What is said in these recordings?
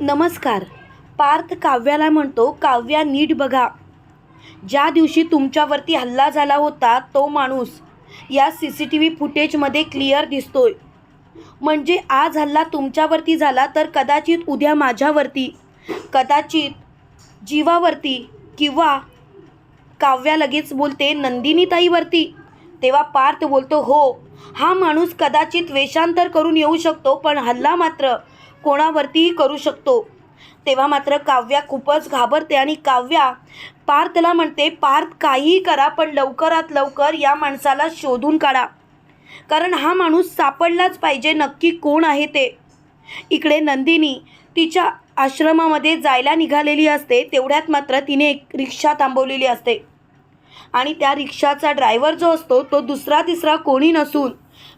नमस्कार. पार्थ काव्याला म्हणतो काव्या नीट बघा. ज्या दिवशी तुमच्यावरती हल्ला झाला होता तो माणूस या सी सी टी व्ही फुटेजमध्ये क्लिअर दिसतोय. म्हणजे आज हल्ला तुमच्यावरती झाला तर कदाचित उद्या माझ्यावरती. कदाचित जीवावरती किंवा काव्या लगेच बोलते नंदिनीताईवरती. तेव्हा पार्थ बोलतो हो हा माणूस कदाचित वेषांतर करून येऊ शकतो पण हल्ला मात्र कोणावरतीही करू शकतो. तेव्हा मात्र काव्या खूपच घाबरते आणि काव्या पार्थला म्हणते पार्थ काहीही करा पण लवकरात लवकर या माणसाला शोधून काढा. कारण हा माणूस सापडलाच पाहिजे नक्की कोण आहे ते? इकडे नंदिनी तिच्या आश्रमामध्ये जायला निघालेली असते तेवढ्यात मात्र तिने एक रिक्षा थांबवलेली असते. आणि त्या रिक्षाचा ड्रायव्हर जो असतो तो दुसरा तिसरा कोणी नसून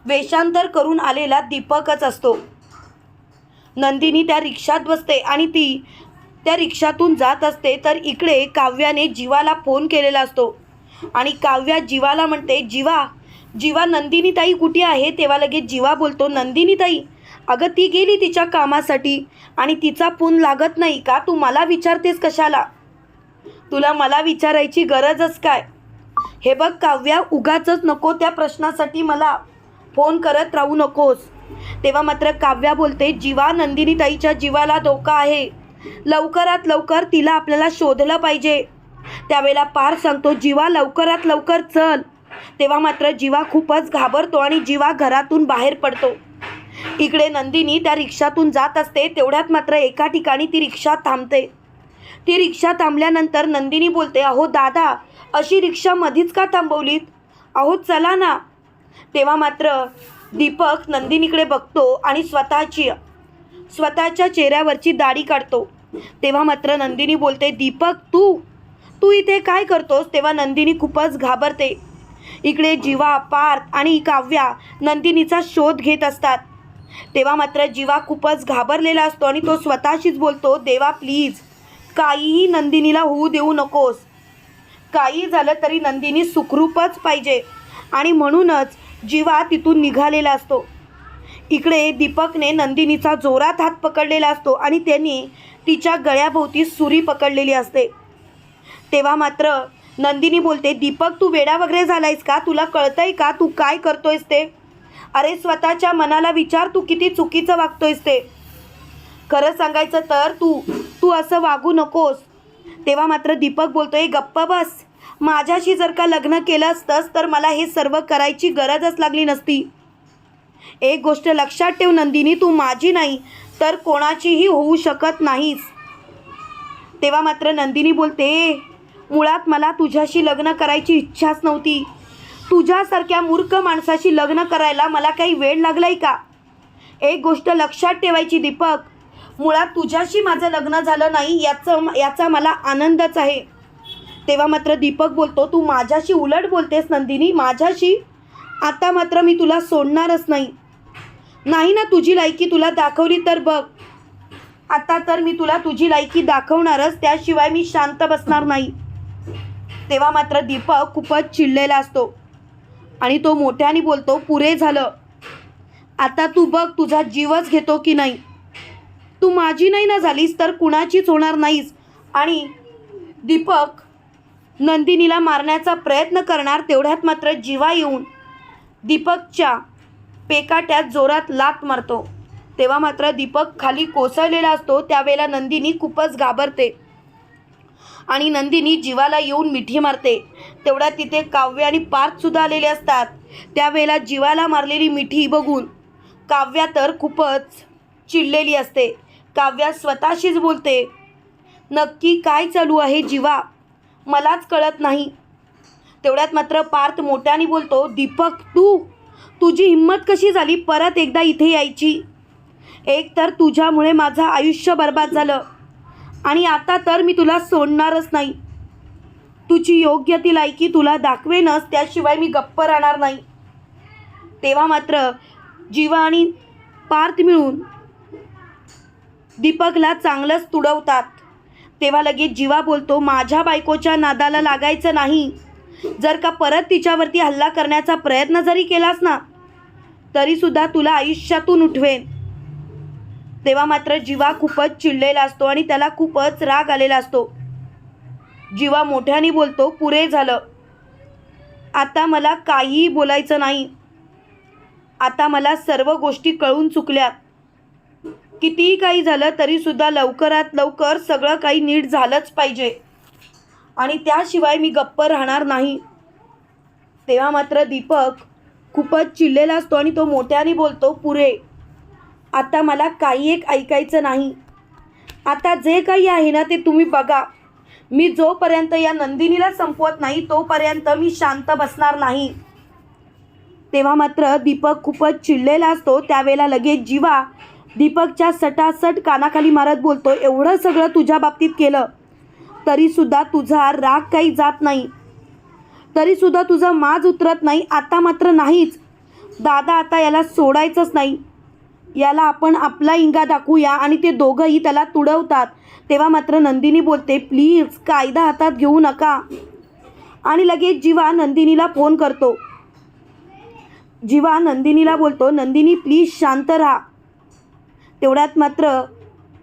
वेषांतर करून आलेला दीपकच असतो. नंदिनी त्या रिक्षात बसते आणि ती त्या रिक्षातून जात असते तर इकडे काव्याने जीवाला फोन केलेला असतो. आणि काव्या जीवाला म्हणते जीवा जीवा नंदिनीताई कुठे आहे? तेव्हा लगेच जीवा बोलतो नंदिनीताई अगं ती गेली तिच्या कामासाठी आणि तिचा फोन लागत नाही का? तू मला विचारतेस कशाला? तुला मला विचारायची गरजच काय? हे बघ काव्या उगाचच नको त्या प्रश्नासाठी मला फोन करत राहू नकोस. तेव्हा मात्र काव्या बोलते जीवा नंदिनीताईच्या जीवाला धोका आहे. लवकरात लवकर तिला आपल्याला शोधलं पाहिजे. त्यावेळेला पार सांगतो जीवा लवकरात लवकर चल. तेव्हा मात्र जीवा खूपच घाबरतो आणि जीवा घरातून बाहेर पडतो. इकडे नंदिनी त्या रिक्षातून जात असते तेवढ्यात मात्र एका ठिकाणी ती रिक्षा थांबते. ती रिक्षा थांबल्यानंतर नंदिनी बोलते अहो दादा अशी रिक्षा मधीच का थांबवलीत? अहो चला ना. तेव्हा मात्र दीपक नंदिनीकडे बघतो आणि स्वतःची स्वतःच्या चेहऱ्यावरची दाढी काढतो. तेव्हा मात्र नंदिनी बोलते दीपक तू तू इथे काय करतोस? तेव्हा नंदिनी खूपच घाबरते. इकडे जीवा पार्थ आणि काव्या नंदिनीचा शोध घेत असतात. तेव्हा मात्र जीवा खूपच घाबरलेला असतो आणि तो स्वतःशीच बोलतो देवा प्लीज काहीही नंदिनीला होऊ देऊ नकोस. काही झालं तरी नंदिनी सुखरूपच पाहिजे आणि म्हणूनच जीवा तिथून निघालेला असतो. इकडे दीपकने नंदिनीचा जोरात हात पकडलेला असतो आणि त्यांनी तिच्या गळ्याभोवती सुरी पकडलेली असते. तेव्हा मात्र नंदिनी बोलते दीपक तू वेडा वगैरे झालायस का? तुला कळतंय का? तू काय करतोयस ते? अरे स्वतःच्या मनाला विचार तू किती चुकीचं वागतोयस ते? खरं सांगायचं तर तू तू असं वागू नकोस. तेव्हा मात्र दीपक बोलतोय गप्प बस. माझ्याशी जर का लग्न केलं असतंस तर मला हे सर्व करायची गरजच लागली नसती. एक गोष्ट लक्षात ठेव नंदिनी तू माझी नाही तर कोणाचीही होऊ शकत नाहीस. तेव्हा मात्र नंदिनी बोलते मुळात मला तुझ्याशी लग्न करायची इच्छाच नव्हती. तुझ्यासारख्या मूर्ख माणसाशी लग्न करायला मला काही वेळ लागलाय का? एक गोष्ट लक्षात ठेवायची दीपक. मुळात तुझ्याशी माझं लग्न झालं नाही याचं याचा मला आनंदच आहे. तेव्हा मात्र दीपक बोलतो तू माझ्याशी उलट बोलतेस नंदिनी माझ्याशी? आता मात्र मी तुला सोडणारच नाही. नाही ना तुझी लायकी तुला दाखवली तर बघ. आता तर मी तुला तुझी लायकी दाखवणारच त्याशिवाय मी शांत बसणार नाही. तेव्हा मात्र दीपक खूपच चिडलेला असतो आणि तो मोठ्याने बोलतो पुरे झालं. आता तू बघ तुझा जीवच घेतो की नाही. तू माझी नाही ना झालीस तर कुणाचीच होणार नाहीस. आणि दीपक नंदिनीला मारण्याचा प्रयत्न करणार तेवढ्यात मात्र जीवा येऊन दीपकच्या पेकाट्यात जोरात लात मारतो. तेव्हा मात्र दीपक खाली कोसळलेला असतो. त्यावेळेला नंदिनी खूपच घाबरते आणि नंदिनी जीवाला येऊन मिठी मारते. तेवढ्या तिथे काव्य आणि पार्थसुद्धा आलेले असतात. त्यावेळेला जीवाला मारलेली मिठी बघून काव्या तर खूपच चिडलेली असते. काव्या स्वतःशीच बोलते नक्की काय चालू आहे जीवा? मलाच कळत नाही. तेवढ्यात मात्र पार्थ मोठ्याने बोलतो दीपक तू तुझी हिंमत कशी झाली परत एकदा इथे यायची? एक तर तुझ्यामुळे माझं आयुष्य बर्बाद झालं आणि आता तर मी तुला सोडणारच नाही. तुझी योग्य ती लायकी तुला दाखवेनच त्याशिवाय मी गप्प राहणार नाही. तेव्हा मात्र जीवा आणि पार्थ मिळून दीपकला चांगलंच तुडवतात. तेव्हा लगेच जीवा बोलतो माझ्या बायकोच्या नादाला लागायचं नाही. जर का परत तिच्यावरती हल्ला करण्याचा प्रयत्न जरी केलास ना तरीसुद्धा तुला आयुष्यातून उठवेन. तेव्हा मात्र जीवा खूपच चिडलेला असतो आणि त्याला खूपच राग आलेला असतो. जीवा मोठ्याने बोलतो पुरे झालं. आता मला काहीही बोलायचं नाही. आता मला सर्व गोष्टी कळून चुकल्या. कितीही काही झालं तरीसुद्धा लवकरात लवकर सगळं काही नीट झालंच पाहिजे. आणि त्याशिवाय मी गप्प राहणार नाही. तेव्हा मात्र दीपक खूपच चिडलेला असतो आणि तो मोठ्याने बोलतो पुरे आता मला काही एक ऐकायचं नाही. आता जे काही आहे ना ते तुम्ही बघा. मी जोपर्यंत या नंदिनीला संपवत नाही तोपर्यंत मी शांत बसणार नाही. तेव्हा मात्र दीपक खूपच चिडलेला असतो. त्यावेळेला लगेच जीवा दीपकच्या सटासट कानाखाली मारत बोलतो एवढं सगळं तुझ्या बाबतीत केलं. तरीसुद्धा तुझा राग काही जात नाही. तरीसुद्धा तुझं माज उतरत नाही आता मात्र नाहीच. दादा आता याला सोडायचंच नाही. याला आपण आपला इंगा दाखवूया आणि ते दोघंही त्याला तुडवतात. तेव्हा मात्र नंदिनी बोलते प्लीज कायदा हातात घेऊ नका. आणि लगेच जीवा नंदिनीला फोन करतो. जीवा नंदिनीला बोलतो नंदिनी प्लीज शांत राहा. तेवढ्यात मात्र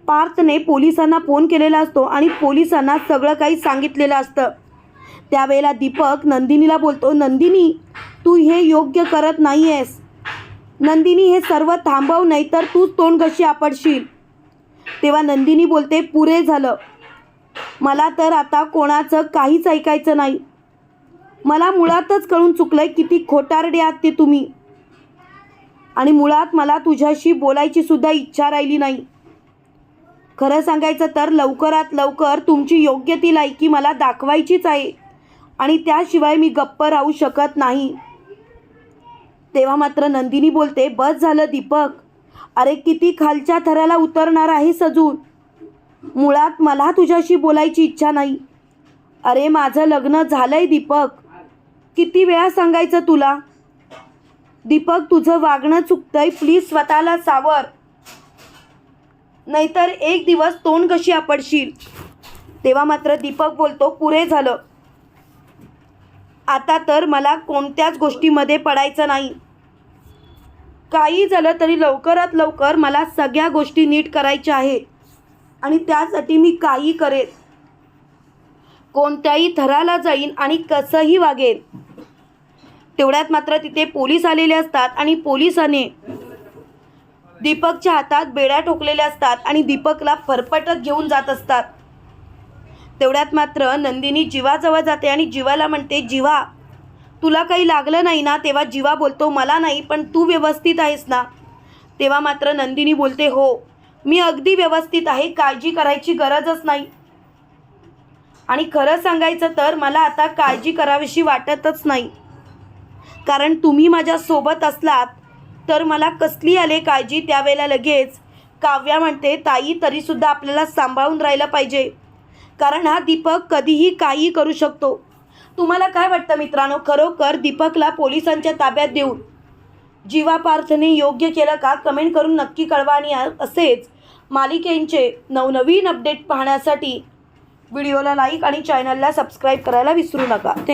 पार्थने पोलिसांना फोन केलेला असतो आणि पोलिसांना सगळं काही सांगितलेलं असतं. त्यावेळेला दीपक नंदिनीला बोलतो नंदिनी तू हे योग्य करत नाही आहेस नंदिनी हे सर्व थांबव नाही तर तूच तोंड कशी आपडशील तेव्हा नंदिनी बोलते पुरे झालं. मला तर आता कोणाचं काहीच ऐकायचं नाही. मला मुळातच कळून चुकलं आहे किती खोटारडे आहात ते तुम्ही. आणि मुळात मला तुझ्याशी बोलायची सुद्धा इच्छा राहिली नाही. खरं सांगायचं तर लवकरात लवकर तुमची योग्य ती लायकी मला दाखवायचीच आहे आणि त्याशिवाय मी गप्प राहू शकत नाही. तेव्हा मात्र नंदिनी बोलते बस झालं दीपक. अरे किती खालच्या थराला उतरणार आहे सजून. मुळात मला तुझ्याशी बोलायची इच्छा नाही. अरे माझं लग्न झालंय दीपक. किती वेळा सांगायचं तुला? दीपक तुझं वागणं चुकतंय. प्लीज स्वतःला सावर. नाहीतर एक दिवस तोंड कशी आपडशील? तेव्हा मात्र दीपक बोलतो पुरे झालं. आता तर मला कोणत्याच गोष्टीमध्ये पडायचं नाही. काही झालं तरी लवकरात लवकर मला सगळ्या गोष्टी नीट करायच्या आहे आणि त्यासाठी मी काही करेन. कोणत्याही थराला जाईन आणि कसंही वागेन. तेवढ्यात मात्र तिथे पोलीस आलेले असतात आणि पोलिसाने दीपकच्या हातात बेड्या ठोकलेल्या असतात आणि दीपकला फरफटत घेऊन जात असतात. तेवढ्यात मात्र नंदिनी जीवाजवळ जाते आणि जीवाला म्हणते जीवा तुला काही लागलं नाही ना? तेव्हा जीवा बोलतो मला नाही पण तू व्यवस्थित आहेस ना? तेव्हा मात्र नंदिनी बोलते हो मी अगदी व्यवस्थित आहे काळजी करायची गरजच नाही. आणि खरं सांगायचं तर मला आता काळजी करावीशी वाटतच नाही. कारण तुम्ही माझ्यासोबत असलात तर मला कसली आले काळजी त्यावेळेला लगेच. काव्या म्हणते ताई तरीसुद्धा आपल्याला सांभाळून राहिलं पाहिजे. कारण हा दीपक कधीही काही करू शकतो. तुम्हाला काय वाटतं मित्रांनो? खरोखर दीपकला पोलिसांच्या ताब्यात देऊन जीवापार्थने योग्य केलं का? कमेंट करून नक्की कळवा आणि असेच मालिकेंचे नवनवीन अपडेट पाहण्यासाठी व्हिडिओला लाईक आणि चॅनलला सबस्क्राईब करायला विसरू नका. थँक